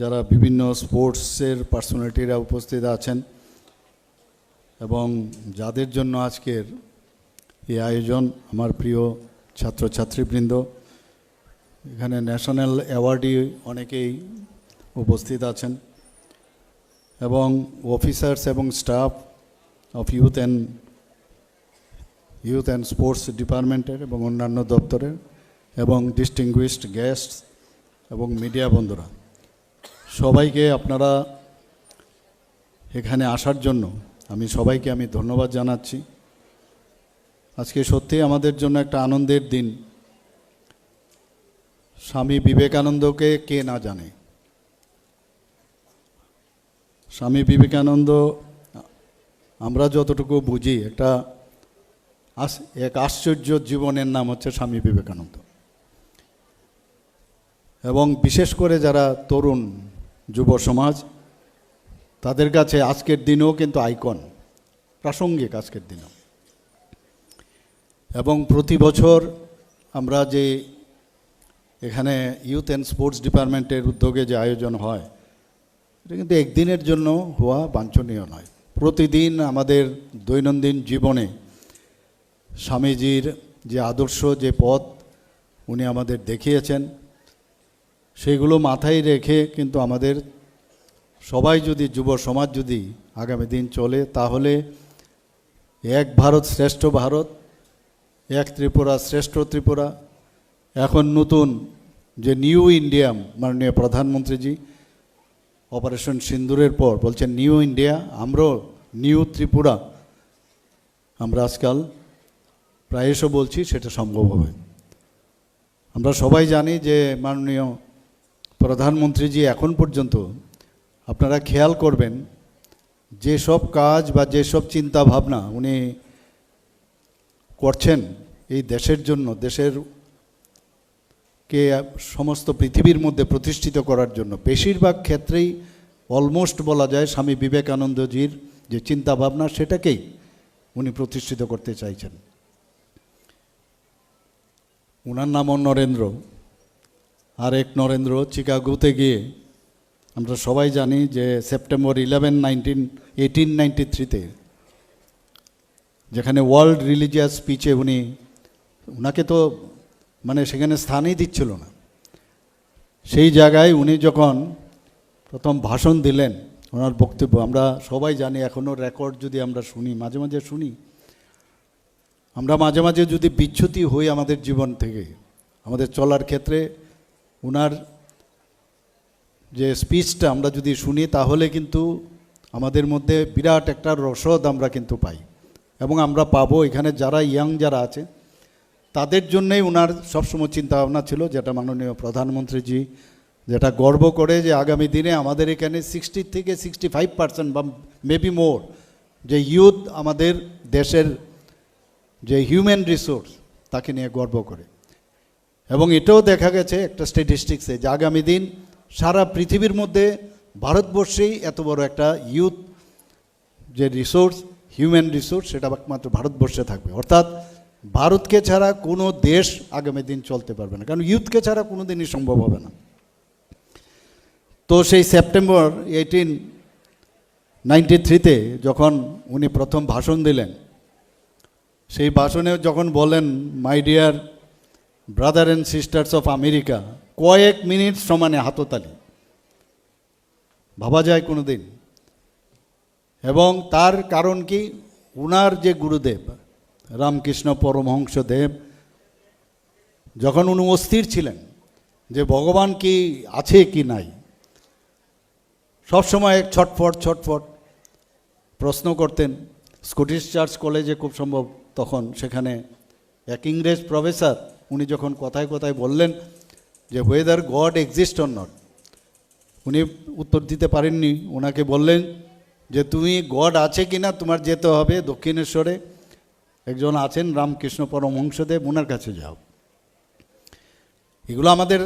যারা বিভিন্ন স্পোর্টসের পার্সোনালিটিরা উপস্থিত আছেন এবং যাদের জন্য আজকের এই আয়োজন, আমার প্রিয় ছাত্রছাত্রীবৃন্দ, এখানে ন্যাশনাল অ্যাওয়ার্ডই অনেকেই উপস্থিত আছেন এবং অফিসার্স এবং staff of youth and youth and sports ডিপার্টমেন্টের এবং অন্যান্য দপ্তরের এবং ডিস্টিংগুইশড গেস্ট এবং মিডিয়া বন্ধুরা। সবাইকে আপনারা এখানে আসার জন্য আমি সবাইকে আমি ধন্যবাদ জানাচ্ছি। আজকে সত্যি আমাদের জন্য একটা আনন্দের দিন। স্বামী বিবেকানন্দকে কে না জানে? স্বামী বিবেকানন্দ, আমরা যতটুকু বুঝি, একটা এক আশ্চর্য জীবনের নাম হচ্ছে স্বামী বিবেকানন্দ। এবং বিশেষ করে যারা তরুণ যুব সমাজ, তাদের কাছে আজকের দিনেও কিন্তু আইকন, প্রাসঙ্গিক আজকের দিনেও। এবং প্রতি বছর আমরা যে এখানে ইউথ অ্যান্ড স্পোর্টস ডিপার্টমেন্টের উদ্যোগে যে আয়োজন হয়, এটা কিন্তু একদিনের জন্য হওয়া বাঞ্ছনীয় নয়। প্রতিদিন আমাদের দৈনন্দিন জীবনে স্বামীজির যে আদর্শ, যে পথ উনি আমাদের দেখিয়েছেন সেগুলো মাথায় রেখে কিন্তু আমাদের সবাই যদি, যুব সমাজ যদি আগামী দিন চলে, তাহলে এক ভারত শ্রেষ্ঠ ভারত, এক ত্রিপুরা শ্রেষ্ঠ ত্রিপুরা। এখন নতুন যে নিউ ইন্ডিয়া, মাননীয় প্রধানমন্ত্রীজি, অপারেশন সিন্দুরের পর বলছেন, নিউ ইন্ডিয়া, আমরাও নিউ ত্রিপুরা। আমরা আজকাল প্রায়শ বলছি, সেটা সম্ভব হবে। আমরা সবাই জানি যে মাননীয় প্রধানমন্ত্রীজি এখন পর্যন্ত আপনারা খেয়াল করবেন যেসব কাজ বা যেসব চিন্তা ভাবনা উনি করছেন এই দেশের জন্য, দেশের কে সমস্ত পৃথিবীর মধ্যে প্রতিষ্ঠিত করার জন্য, বেশিরভাগ ক্ষেত্রেই অলমোস্ট বলা যায় স্বামী বিবেকানন্দজির যে চিন্তা ভাবনা সেটাকেই উনি প্রতিষ্ঠিত করতে চাইছেন। ওনার নামও নরেন্দ্র। আর এক নরেন্দ্র, চিকাগোতে গিয়ে। আমরা সবাই জানি যে September eleven nineteen eighteen ninety থ্রিতে যেখানে ওয়ার্ল্ড রিলিজিয়াস স্পিচে উনি ওনাকে তো মানে সেখানে স্থানই দিচ্ছিল না। সেই জায়গায় উনি যখন প্রথম ভাষণ দিলেন, ওনার বক্তব্য, আমরা সবাই জানি এখনও রেকর্ড যদি আমরা শুনি, মাঝে মাঝে শুনি, আমরা মাঝে মাঝে যদি বিচ্যুতি হই আমাদের জীবন থেকে, আমাদের চলার ক্ষেত্রে ওনার যে স্পিচটা আমরা যদি শুনি, তাহলে কিন্তু আমাদের মধ্যে বিরাট একটা রসদ আমরা কিন্তু পাই। এবং আমরা পাবো এখানে যারা ইয়াং যারা আছে, তাদের জন্যই ওনার সবসময় চিন্তা ভাবনা ছিল, যেটা মাননীয় প্রধানমন্ত্রীজি যেটা গর্ব করে যে আগামী দিনে আমাদের এখানে সিক্সটি থেকে সিক্সটি ফাইভ পার্সেন্ট বা মেবি মোর যে ইউথ আমাদের দেশের যে হিউম্যান রিসোর্স, তাকে নিয়ে গর্ব করে। এবং এটাও দেখা গেছে একটা স্ট্যাটিস্টিক্সে যে আগামী দিন সারা পৃথিবীর মধ্যে ভারতবর্ষেই এত বড় একটা ইউথ যে রিসোর্স হিউম্যান রিসোর্স সেটা একমাত্র ভারতবর্ষে থাকবে। অর্থাৎ ভারতকে ছাড়া কোনো দেশ আগামী দিন চলতে পারবে না। কারণ ইউথকে ছাড়া কোনো দিনই সম্ভব হবে না। তো সেই সেপ্টেম্বর এইটিন নাইনটি থ্রিতে যখন উনি প্রথম ভাষণ দিলেন, সেই ভাষণে যখন বলেন my dear brother and sisters of America কয়েক মিনিট সমানে হাততালি। ভাবা যায় কোনো দিন এবং তার কারণ কি? উনার যে গুরুদেব, রামকৃষ্ণ পরমহংসদেব, যখন উনি অস্থির ছিলেন যে ভগবান কি আছে কি নাই সবসময় ছটফট ছটফট প্রশ্ন করতেন। স্কটিশ চার্চ কলেজে খুব সম্ভব তখন সেখানে এক ইংরেজ প্রফেসর উনি যখন কথায় কথায় বললেন যে whether God exist or not উনি উত্তর দিতে পারেননি। ওনাকে বললেন যে, তুমি গড আছে কি না তোমার যেতে হবে দক্ষিণেশ্বরে। একজন আছেন রামকৃষ্ণ পরমহংসদেব ওনার কাছে যাও। এগুলো আমাদের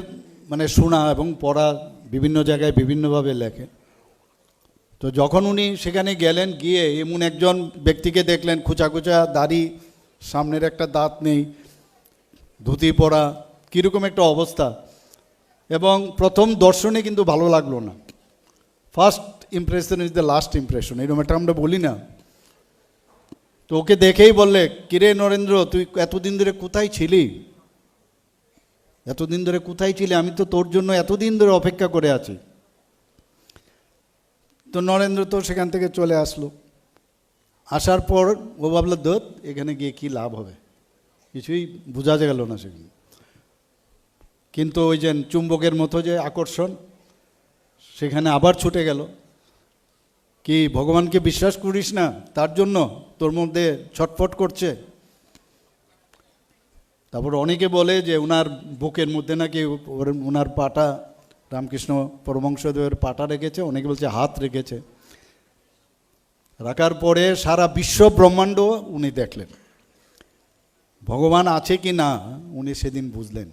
মানে শোনা এবং পড়া বিভিন্ন জায়গায় বিভিন্নভাবে লেখে। তো যখন উনি সেখানে গেলেন, গিয়ে এমন একজন ব্যক্তিকে দেখলেন, খুচা খুচা দাড়ি, সামনের একটা দাঁত নেই ধুতি পরা, কীরকম একটা অবস্থা। এবং প্রথম দর্শনে কিন্তু ভালো লাগল না। First impression is the last impression এরকম একটা আমরা বলি না। তো ওকে দেখেই বললে, কিরে নরেন্দ্র, তুই এতদিন ধরে কোথায় ছিলি? এতদিন ধরে কোথায় ছিলি? আমি তো তোর জন্য এতদিন ধরে অপেক্ষা করে আছি। তো নরেন্দ্র তো সেখান থেকে চলে আসলো। আসার পর ও ভাবলো দোত এখানে গিয়ে কি লাভ হবে? কিছুই বোঝা গেল না সেখানে। কিন্তু ওই যে চুম্বকের মতো যে আকর্ষণ, সেখানে আবার ছুটে গেল। কি ভগবানকে বিশ্বাস করিস না? তার জন্য তোর মধ্যে ছটফট করছে। তারপর অনেকে বলে যে ওনার বুকের মধ্যে নাকি ওনার পাটা, রামকৃষ্ণ পরমংশদেবের পাটা রেখেছে, অনেকে বলছে হাত রেখেছে। রাখার পরে সারা বিশ্ব ব্রহ্মাণ্ড উনি দেখলেন। ভগবান আছে কি না, উনি সেদিন বুঝলেন।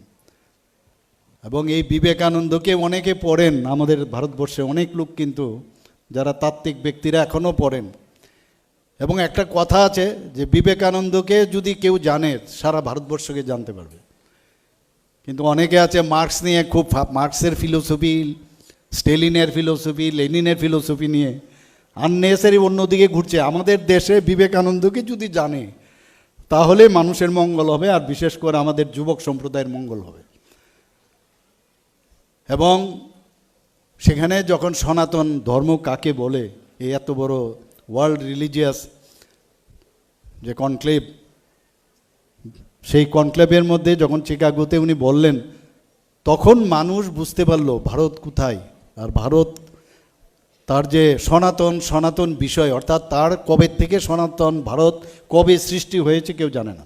এবং এই বিবেকানন্দকে অনেকে পড়েন, আমাদের ভারতবর্ষে অনেক লোক কিন্তু যারা তাত্ত্বিক ব্যক্তিরা এখনও পড়েন। এবং একটা কথা আছে যে, বিবেকানন্দকে যদি কেউ জানে, সারা ভারতবর্ষকে জানতে পারবে। কিন্তু অনেকে আছে মার্কস নিয়ে খুব মার্কসের ফিলোসফি, স্টেলিনের ফিলোসফি, লেনিনের ফিলোসফি নিয়ে। আননেসারি অন্যদিকে ঘুরছে। আমাদের দেশে বিবেকানন্দকে যদি জানে তাহলে মানুষের মঙ্গল হবে, আর বিশেষ করে আমাদের যুবক সম্প্রদায়ের মঙ্গল হবে। এবং সেখানে যখন সনাতন ধর্ম কাকে বলে, এই এত বড় ওয়ার্ল্ড রিলিজিয়াস যে কনক্লেভ সেই কনক্লেভের মধ্যে যখন চিকাগোতে উনি বললেন, তখন মানুষ বুঝতে পারল, ভারত কোথায়? আর ভারত তার যে সনাতন সনাতন বিষয়, অর্থাৎ তার কবে থেকে সনাতন ভারত কবে সৃষ্টি হয়েছে কেউ জানে না।